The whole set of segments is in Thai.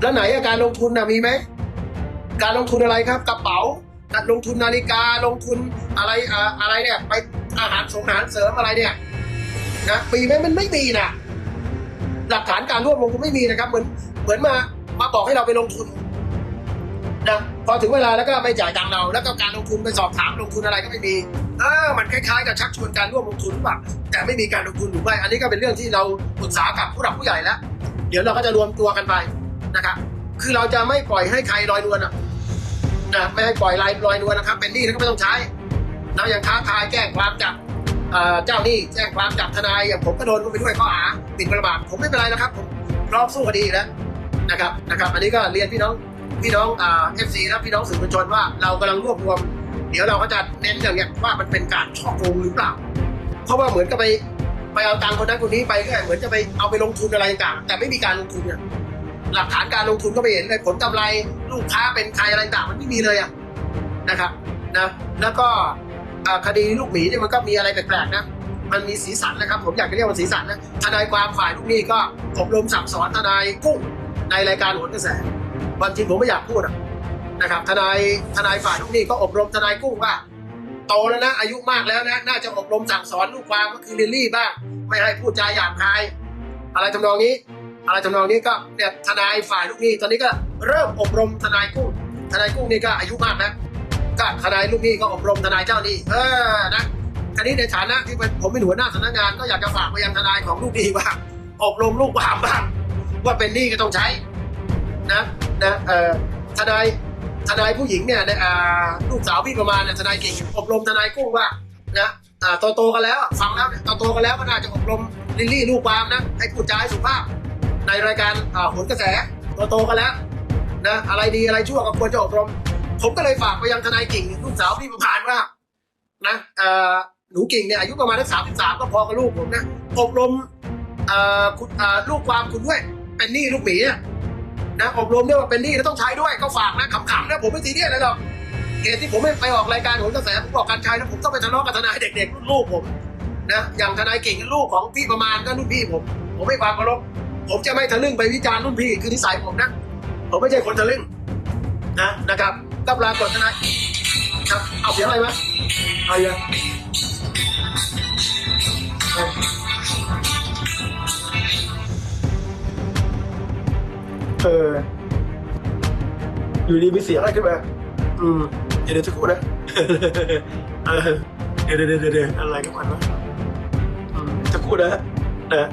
แล้วไหนอะการลงทุนนะมีไหมการลงทุนอะไรครับ กระเป๋าการลงทุนนาฬิกาลงทุนอะไรอะไรเนี่ย ไปอาหารสงอาหารเสริมอะไรเนี่ยนะมีไหมมันไม่มีนะหลักฐานการร่วมลงทุนไม่มีนะครับ เหมือนเหมือนมามาบอกให้เราไปลงทุนนะพอถึงเวลาแล้วก็ไปจ่ายตังเรา แล้วก็การลงทุนไปสอบถามลงทุนอะไรก็ไม่มีเออมันคล้ายๆกับชักชวนการร่วมลงทุนหรือเปล่าแต่ไม่มีการลงทุนหรือไม่อันนี้ก็เป็นเรื่องที่เราปรึกษากับผู้หลักผู้ใหญ่แล้ว เดี๋ยวเราก็จะรวมตัวกันไป นะครับ คือเราจะไม่ปล่อยให้ใครลอยนวลอะนะไม่ให้ปล่อยลายลอยนวลนะครับ เป็นหนี้แล้วก็ไม่ต้องใช้นะอย่างท้าทายแจ้งความจับเจ้าหนี้แจ้งความจับทนายอย่างผมก็โดนไปด้วยข้อหาหมิ่นประมาทผมไม่เป็นไรนะครับ ผมพร้อมสู้คดีแล้วนะครับนะครับ อันนี้ก็เรียนพี่น้องพี่น้องเอฟซีและพี่น้องสื่อมวลชนว่าเรากำลังรวบรวม เดี๋ยวเราก็จะเน้นอย่างเนี้ยว่ามันเป็นการช่อโกงหรือเปล่า เพราะว่าเหมือนกับไปไปเอาตังค์คนนั้นคนนี้ไปก็เหมือนจะไปเอาไปลงทุนอะไรต่างแต่ไม่มีการลงทุนเนี่ย หลักฐานการลงทุนก็ไม่เห็นเลยผลกำไรลูกค้าเป็นใครอะไรต่างมันไม่มีเลยอะนะครับนะแล้วก็คดีลูกหมีเนี่ยมันก็มีอะไรแปลกๆนะมันมีสีสันนะครับ ผมอยากจะเรียกว่าสีสันนะทนายความฝ่ายลูกหนี้ก็อบรมสั่งสอนทนายกุ้งในรายการโหนกระแสวันจริงผมไม่อยากพูดอะนะครับทนายทนายฝ่ายลูกหนี้ก็อบรมทนายกุ้งว่าโตแล้วนะอายุมากแล้วนะน่าจะอบรมสั่งสอนลูกความก็คือลิลลี่บ้าง ไม่ให้พูดจาหยาบคาย อะไรทำนองนี้ อะไรทำนองนี้ก็เนี่ยทนายฝ่ายลูกหนี้ตอนนี้ก็เริ่มอบรมทนายกุ้งทนายกุ้งนี่ก็อายุมากนะก็ทนายลูกหนี้ก็อบรมทนายเจ้าหนี้เออนะคราวนี้ในฐานะที่เป็นผมเป็นหัวหน้าสำนักงานก็อยากจะฝากไปยังทนายของลูกหนี้ว่าอบรมลูกความบ้างว่าเป็นหนี้ก็ต้องใช้นะนะเอ่อทนายทนายผู้หญิงเนี่ยเนี่ยอ่าลูกสาวพี่ประมาณเนี่ยทนายเก่งอบรมทนายกุ้งว่านะอ่าโตกันแล้วฟังแล้วเนี่ยโตๆกันแล้วก็น่าจะอบรมลิลลี่ลูกความนะให้พูดจาให้สุภาพ ในรายการอ่าหนกระแสโตๆกันแล้วนะอะไรดีอะไรชั่วก็ควรจะอบรม ผมก็เลยฝากไปยังทนายกิ่งลูกสาวพี่ประพานว่านะเอ่อหนูกิ่งเนี่ยอายุประมาณสักสามสิบสามก็พอกับลูกผมนะอบรมเอ่อคุณเอ่อลูกความคุณด้วย เป็นหนี้ลูกหมีนะอบรมด้วยว่าเป็นหนี้แล้วต้องใช้ด้วยก็ฝากนะขำๆนะผมไม่ซีเรียสอะไรหรอกเหตุที่ผมไม่ไปออกรายการโหนกระแสผมบอกการใช้แล้วผมต้องไปทะเลาะกับทนายเด็กๆลูกผมนะอย่างทนายกิ่งลูกของพี่ประมาณก็รุ่นพี่ผม ผมไม่ความเคารพ ผมจะไม่ทะลึ่งไปวิจารณ์รุ่นพี่คือนิสัยผมนะ ผมไม่ใช่คนทะลึ่งนะนะครับก็ปรากฏนะครับเอาเสียงอะไรมาเอาเยอะเอออยู่ดีมีเสียงอะไรขึ้นมาอืมเดี๋ยวเดี๋ยวสักครู่นะเดี๋ยวเดี๋ยวเดี๋ยวอะไรกันวะอืมสักครู่นะนะ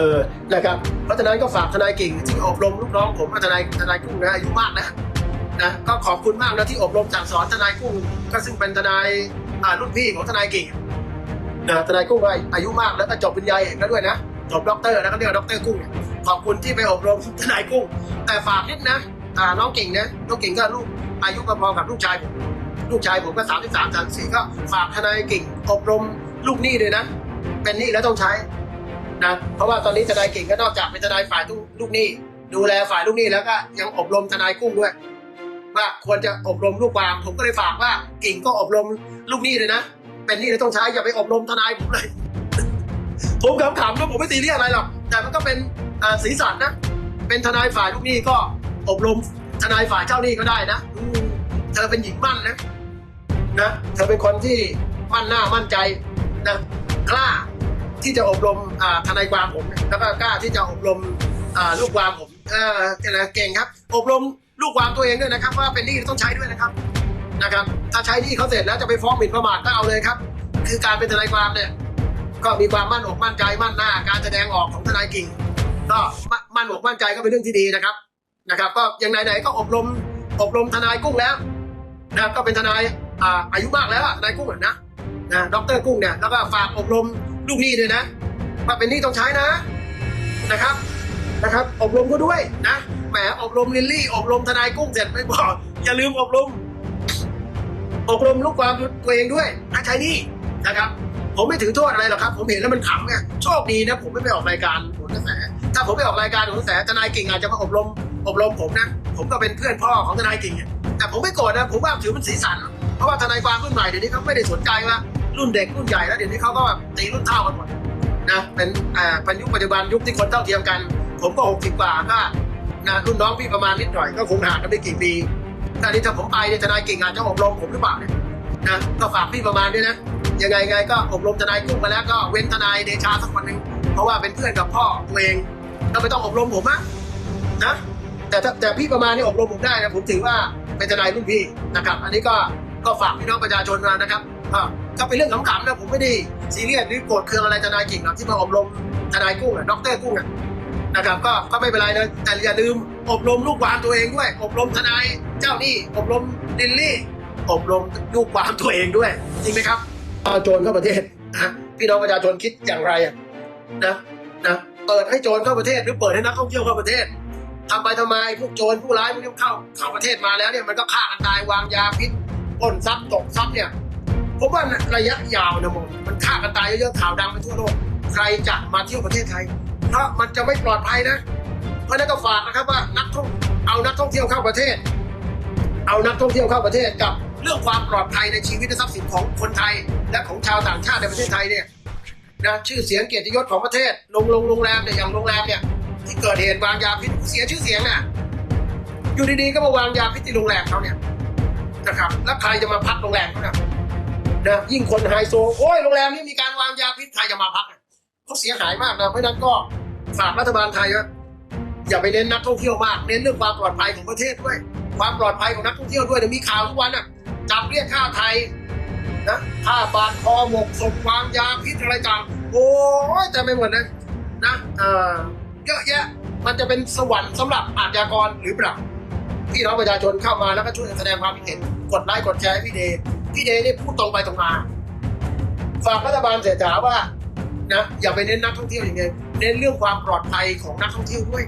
เออนะครับเพราะฉะนั้นก็ฝากทนายกิ่งที่อบรมลูกน้องผมทนายทนายกุ้งนะอายุมากนะนะก็ขอบคุณมากนะที่อบรมสั่งสอนทนายกุ้งก็ซึ่งเป็นทนายอารุ่นพี่ของทนายกิ่งนะทนายกุ้งอายุมากแล้วก็จบปริญญาเอกแล้วด้วยนะจบด็อกเตอร์แล้วก็เรียกว่าด็อกเตอร์กุ้งขอบคุณที่ไปอบรมทนายกุ้ง แต่ฝากนิดนะอาน้องกิ่งนะน้องกิ่งก็ลูกอายุพอๆกับลูกชายผมลูกชายผมก็สามสิบสามสามสี่ก็ฝากทนายกิ่งอบรมลูกหนี้ด้วยนะ เป็นหนี้แล้วต้องใช้ นะเพราะว่าตอนนี้ทนายเก่งก็นอกจากเป็นทนายฝ่ายลูกหนี้ ดูแลฝ่ายลูกหนี้แล้วก็ยังอบรมทนายกุ้งด้วยว่าควรจะอบรมลูกความผมก็เลยฝากว่ากิ่งก็อบรมลูกหนี้เลยนะเป็นหนี้แล้วต้องใช้อย่าไปอบรมทนายผมเลยผมขำๆนะผมไม่ตีเรียกอะไรหรอกแต่มันก็เป็นสีสันนะ เป็นทนายฝ่ายลูกหนี้ก็อบรมทนายฝ่ายเจ้าหนี้ก็ได้นะเธอเป็นหญิงมั่นนะนะ เธอเป็นคนที่มั่นหน้ามั่นใจนะกล้า ที่จะอบรมทนายความผม แล้วก็กล้าที่จะอบรมลูกความผมเออเก่งครับ อบรมลูกความตัวเองด้วยนะครับ ว่าเป็นหนี้ต้องใช้ด้วยนะครับนะครับ ถ้าใช้หนี้เขาเสร็จแล้วจะไปฟ้องหมิ่นประมาทก็เอาเลยครับ คือการเป็นทนายความเนี่ย ก็มีความมั่นอกมั่นใจมั่นหน้า การแสดงออกของทนายกิ่ง ก็มั่นอกมั่นใจก็เป็นเรื่องที่ดีนะครับนะครับ ก็อย่างไหนๆก็อบรมอบรมทนายกุ้งแล้วนะครับก็เป็นทนายอายุมากแล้วทนายกุ้งอะนะนะดรกุ้งเนี่ยแล้วก็ฝากอบรม ลูกหนี้ด้วยนะว่าเป็นหนี้ต้องใช้นะนะครับนะครับ อบรมก็ด้วยนะแหมอบรมลิลลี่ อบรมทนายกุ้งเสร็จไม่บออย่าลืมอบรม อบรมลูกความตัวเองด้วยถ้าใช้นี้นะครับ ผมไม่ถือโทษอะไรหรอกครับ ผมเห็นแล้วมันขำไงโชคดีนะ ผมไม่ไปออกรายการโหนกระแสถ้าผมไปออกรายการโหนกระแสทนายกิ่งอาจจะมาอบรม อบรมผมนะ ผมก็เป็นเพื่อนพ่อของทนายกิ่งแต่ผมไม่โกรธนะผมว่าถือเป็นสีสัน เพราะว่าทนายความรุ่นใหม่เดี๋ยวนี้เขาไม่ได้สนใจว่า รุ่นเด็กรุ่นใหญ่แล้วเดี๋ยวนี้เขาก็แบบตีรุ่นเท่ากันหมดนะเป็นอ่าป็นยุคปัจจุบันยุคที่คนเท่าเทียมกัน ผมก็หกสิบกว่าก็นะรุ่นน้องพี่ประมาณนิดหน่อยก็คงห่างกันไม่กี่ปีแต่นี่ถ้าผมไปเนี่ยทนายกิ่งอาจจะอบรมผมหรือเปล่าเนี่ยนะก็ฝากพี่ประมาณด้วยนะยังไงไงก็อบรมทนายกุ้งมาแล้วก็เว้นทนายเดชาสักคนหนึ่งเพราะว่าเป็นเพื่อนกับพ่อตัวเองก็ไม่ต้องอบรมผมอะนะแต่แต่พี่ประมาณนี้อบรมผมได้นะผมถือว่าเป็นทนายรุ่นพี่นะครับ อันนี้ก็ก็ฝากพี่น้องประชาชนมานะครับ ก็เป็นเรื่องขำๆนะผมไม่ได้ซีเรียสหรือโกรธเคืองอะไรทนายกิ่งหรอกที่มาอบรมทนายกุ้งอะด็อกเตอร์กุ้งอะนะครับก็ก็ไม่เป็นไรเลยแต่อย่าลืมอบรมลูกความตัวเองด้วย อบรมทนายเจ้าหนี้อบรมดิลลี่ อบรมลูกความตัวเองด้วย จริงไหมครับเอาโจรเข้าประเทศนะพี่น้องประชาชนคิดอย่างไรอะนะนะเปิดให้โจรเข้าประเทศหรือเปิดให้นักท่องเที่ยวเข้าประเทศทำไปทำไมพวกโจรผู้ร้ายพวกนี้เข้าเข้าประเทศมาแล้วเนี่ยมันก็ฆ่ากันตายวางยาพิษปล้นทรัพย์ตกทรัพย์เนี่ย ผมว่าระยะยาวนะมงมันฆ่ากันตายเยอะๆข่าวดังไปทั่วโลกใครจะมาเที่ยวประเทศไทย เพราะมันจะไม่ปลอดภัยนะ เพราะนั้นก็ฝากนะครับว่านักท่องเอานักท่องเที่ยวเข้าประเทศ เอานักท่องเที่ยวเข้าประเทศกับเรื่องความปลอดภัยในชีวิตและทรัพย์สินของคนไทย และของชาวต่างชาติในประเทศไทยเนี่ยนะชื่อเสียงเกียรติยศของประเทศโรงโรงโรงแรมเนี่ยอย่างโรงแรมเนี่ยที่เกิดเหตุวางยาพิษเสียชื่อเสียงน่ะอยู่ดีๆก็มาวางยาพิษที่โรงแรมเขาเนี่ยนะครับแล้วใครจะมาพักโรงแรมเขาเนี่ย นะยิ่งคนไฮโซโอ้ยโรงแรมนี้มีการวางยาพิษใครจะมาพักเขาเสียหายมากนะเพราะนั้นก็ฝากรัฐบาลไทยว่าอย่าไปเน้นนักท่องเที่ยวมาก เน้นเรื่องความปลอดภัยของประเทศด้วย ความปลอดภัยของนักท่องเที่ยวด้วยเดี๋ยวมีข่าวทุกวันอะจับเรียกค่าไทยนะค่าบาดคอหมกศพวางยาพิษอะไรต่างโอ้ยจะไม่หมดนะนะเออเยอะแยะมันจะเป็นสวรรค์สำหรับอาชญากรหรือเปล่าพี่น้องประชาชนเข้ามาแล้วก็ช่วยแสดงความคิดเห็นกดไลค์กดแชร์พี่เดย์ พี่เดย์นี่พูดตรงไปตรงมาฝากรัฐบาลเสียถาว่านะอย่าไปเน้นนักท่องเที่ยวอย่างเดียวเน้นเรื่องความปลอดภัยของนักท่องเที่ยวด้วย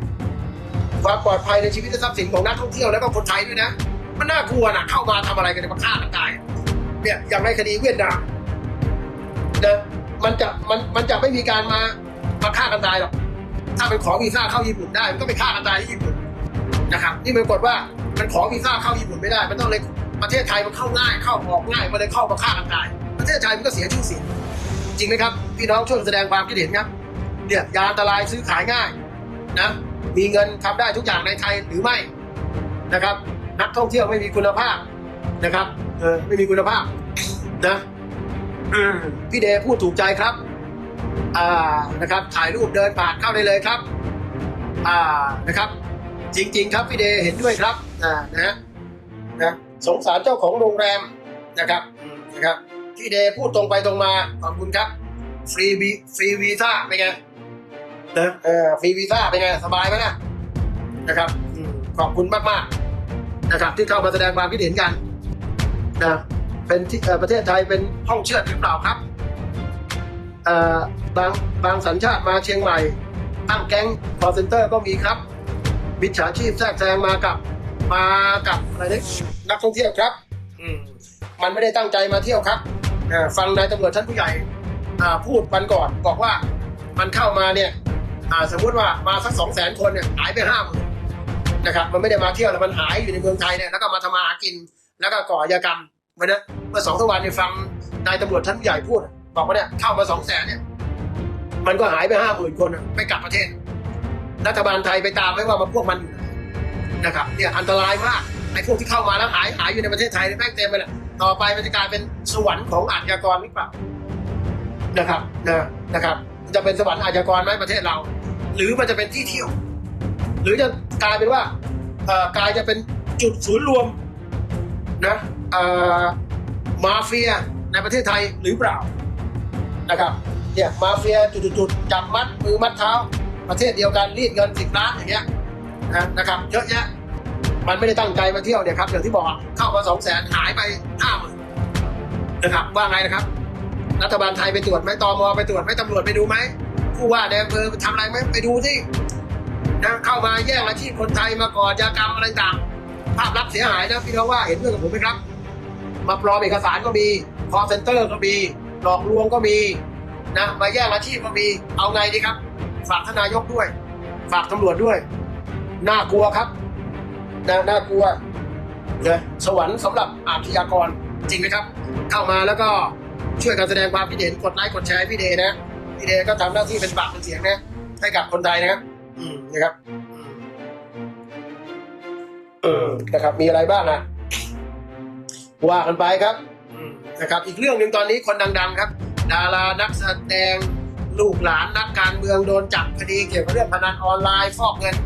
ความปลอดภัยในชีวิตและทรัพย์สินของนักท่องเที่ยวแล้วก็คนไทยด้วยนะ มันน่ากลัวนะเข้ามาทำอะไรกันมาฆ่ากันตายเนี่ยอย่างในคดีเวียดนามนะมันจะมันมันจะไม่มีการมามาฆ่ากันตายหรอกถ้าเป็นขอวีซ่าเข้าญี่ปุ่นได้มันก็ไปฆ่ากันตายที่ญี่ปุ่นนะครับนี่มันกฏว่ามันขอวีซ่าเข้าญี่ปุ่นไม่ได้ มันต้องเลย ประเทศไทยมันเข้าง่ายเข้าออกง่ายมันเลยเข้ามาฆ่ากันตาย ประเทศไทยมันก็เสียชื่อเสียงจริงไหมครับพี่น้องช่วยแสดงความคิดเห็นครับเนี่ยยาอันตรายซื้อขายง่ายนะมีเงินทำได้ทุกอย่างในไทยหรือไม่นะครับ นักท่องเที่ยวไม่มีคุณภาพนะครับเออไม่มีคุณภาพนะพี่เดพูดถูกใจครับอ่านะครับถ่ายรูปเดินผ่านเข้าได้เลยครับอ่านะครับ จริง ๆ ครับพี่เดเห็นด้วยครับอ่านะฮะนะ สงสารเจ้าของโรงแรมนะครับอืมนะครับพี่เดย์พูดตรงไปตรงมาขอบคุณครับ ฟรีวีฟรีวีซ่าเป็นไงนะเออฟรีวีซ่าเป็นไงสบายไหมนะนะครับอืมขอบคุณมากมากๆนะครับ ที่เข้ามาแสดงความคิดเห็นกันนะเป็นที่เอ่อประเทศไทยเป็นห้องเชือดหรือเปล่าครับเอ่อบางบางสัญชาติมาเชียงใหม่ตั้งแก๊งคอร์เซนเตอร์ก็มีครับมิจฉาชีพแทรกแซงมากับ มากับอะไรเนี่ยนักท่องเที่ยวครับ อืมมันไม่ได้ตั้งใจมาเที่ยวครับอ่าฟังนายตำรวจชั้นผู้ใหญ่อ่าพูดวันก่อนบอกว่ามันเข้ามาเนี่ยอ่าสมมุติว่ามาสักสองแสนคนเนี่ยหายไปห้าหมื่นนะครับมันไม่ได้มาเที่ยวแล้วมันหายอยู่ในเมืองไทยเนี่ยแล้วก็มาทำมาหากิน แล้วก็ก่ออาชญากรรมเมื่อนะเมื่อสองสามวันเนี่ยฟังนายตำรวจชั้นผู้ใหญ่พูด บอกว่าเนี่ยเข้ามาสองแสนเนี่ยมันก็หายไปห้าหมื่นคนอะไม่กลับประเทศ รัฐบาลไทยไปตามไม่ว่ามาพวกมันอยู่ไห นะครับเนี่ยอันตรายมากไอ้พวกที่เข้ามาแล้วหายหายอยู่ในประเทศไทยเนี่ยแม่งเต็มไปเลยต่อไปมันจะกลายเป็นสวรรค์ของอาชญากรหรือเปล่านะครับนะนะครับ จะเป็นสวรรค์อาชญากรไหมประเทศเรา หรือมันจะเป็นที่เที่ยว หรือจะกลายเป็นว่ากลายจะเป็นจุดศูนย์รวมนะมาเฟียในประเทศไทยหรือเปล่านะครับเนี่ยมาเฟียจุดๆๆจับมัดมือมัดเท้า ประเทศเดียวกันรีดเงินสิบล้านอย่างเงี้ย นะนะครับเยอะแยะ มันไม่ได้ตั้งใจมาเที่ยวเนี่ยครับอย่างที่บอกเข้ามาสองแสนหายไปห้าหมื่นนะครับว่าไงนะครับ รัฐบาลไทยไปตรวจไหมตอมอไปตรวจไหมตำรวจไปดูไหมผู้ว่าในอำเภอทำอะไรไหมไปดูที่นะเข้ามาแย่งอาชีพคนไทยมาก่ออาชญากรรมอะไรต่างภาพลักษณ์เสียหายนะพี่น้องว่าเห็นด้วยกับผมไหมครับ มาปลอมเอกสารก็มีคอเซ็นเตอร์ก็มีหลอกลวงก็มีนะมาแย่งอาชีพก็มีเอาไงดีครับ ฝากทนนายกด้วย ฝากตำรวจด้วย น่ากลัวครับน,น่ากลัวนะสวรรค์สำหรับอาชญากรจริงไหมครับ เข้ามาแล้วก็ช่วยการแสดงความคิดเห็นกดไลค์กดแชร์พี่เดนะพี่เดก็ทำหน้าที่เป็นปากเป็นเสียงนะให้กับคนไทยนะครับ อืมนะครับเออนะครับ มีอะไรบ้างนะว่ากันไปครับนะครับ อีกเรื่องหนึ่งตอนนี้คนดัง ๆ ครับ ดารานักแสดงลูกหลานนักการเมืองโดนจับคดีเกี่ยวกับเรื่องพนันออนไลน์ฟอกเงิน